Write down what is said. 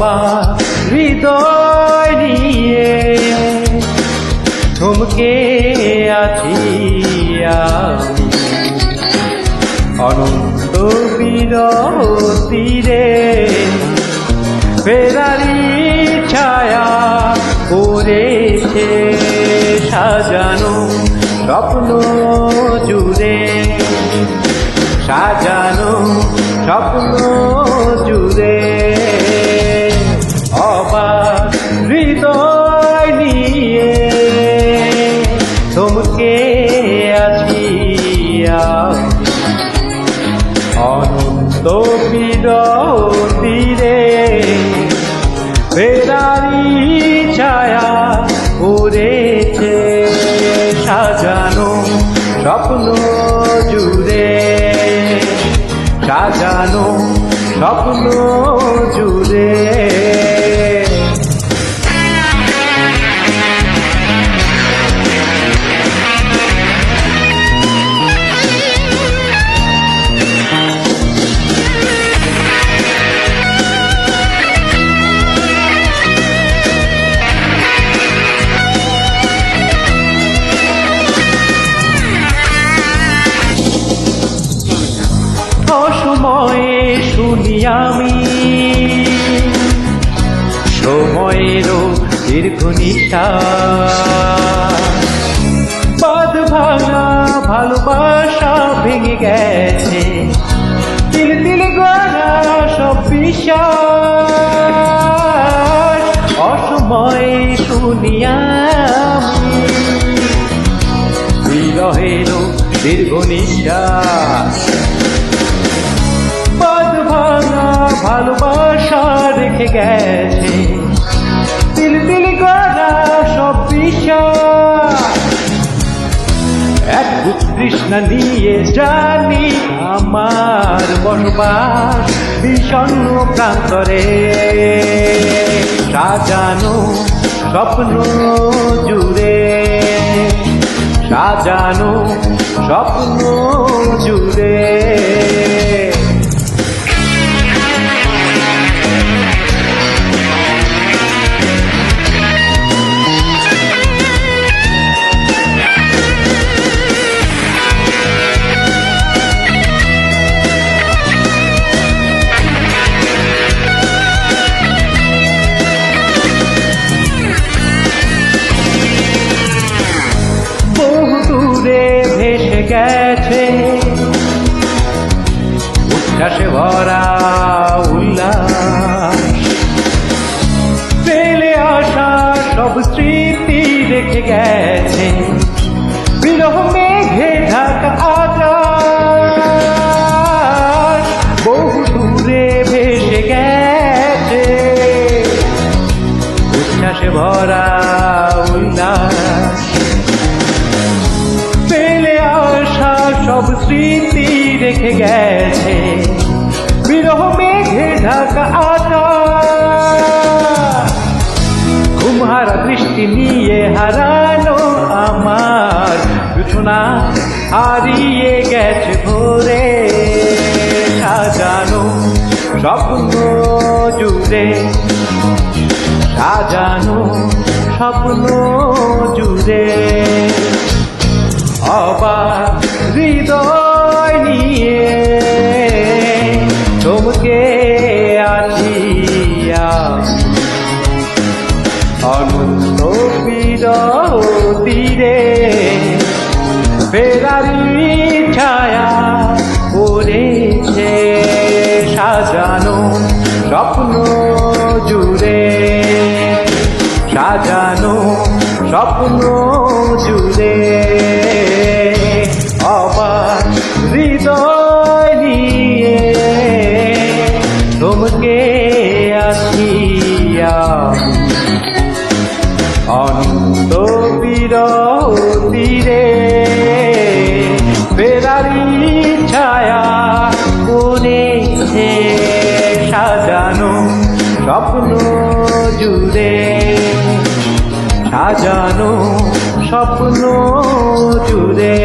অবাক হৃদয় নিয়ে থমকে আছি আমি। অনন্ত বিরতিরে ফেরারি ছায়া পড়েছে সাজানো স্বপ্ন জুড়ে। সাজানো আছি অনন্ত বিরতিরে ফেরারি ছায়া উড়েছে সাজানো স্বপ্ন জুড়ে। সাজানো স্বপ্ন জুড়ে। অসময়ে শুনি আমি। সময়েরও দীর্ঘ বাদ ভাঙা ভালোবাসা ভেঙে গেছে। তিল তিল গড়া সব বিশ্বাস। অসময়ে শুনি আমি। বিরহেরও দীর্ঘ নিঃশ্বাস এক কৃষ্ণ নিয়ে জানি আমার বসবাস বিষণ্ণ প্রান্তরে। সাজানো স্বপ্ন জুড়ে। সাজানো স্বপ্ন জুড়ে। গেছে। উচ্ছ্বাসে ভরা উল্লাস। ফেলে আসা সব স্মৃতি রেখে গেছে। বিরহ মেঘে ঢাকা ভরা উল্লাস। সব স্মৃতি রেখে গেছে। বিরহ মেঘে ঢাকা ঘুমহারা দৃষ্টি নিয়ে হারানো আমার। বিছনা হারিয়ে গেছে ভোরে। সাজানো স্বপ্ন জুড়ে। সাজানো স্বপ্ন জুড়ে। অবাক ফেরারি ছায়া পড়েছে সাজানো, স্বপ্ন জুড়ে সাজানো, স্বপ্ন জুড়ে অবাক হৃদয় নিয়ে থমকে আছি আমি। সাজানো স্বপ্ন জুড়ে।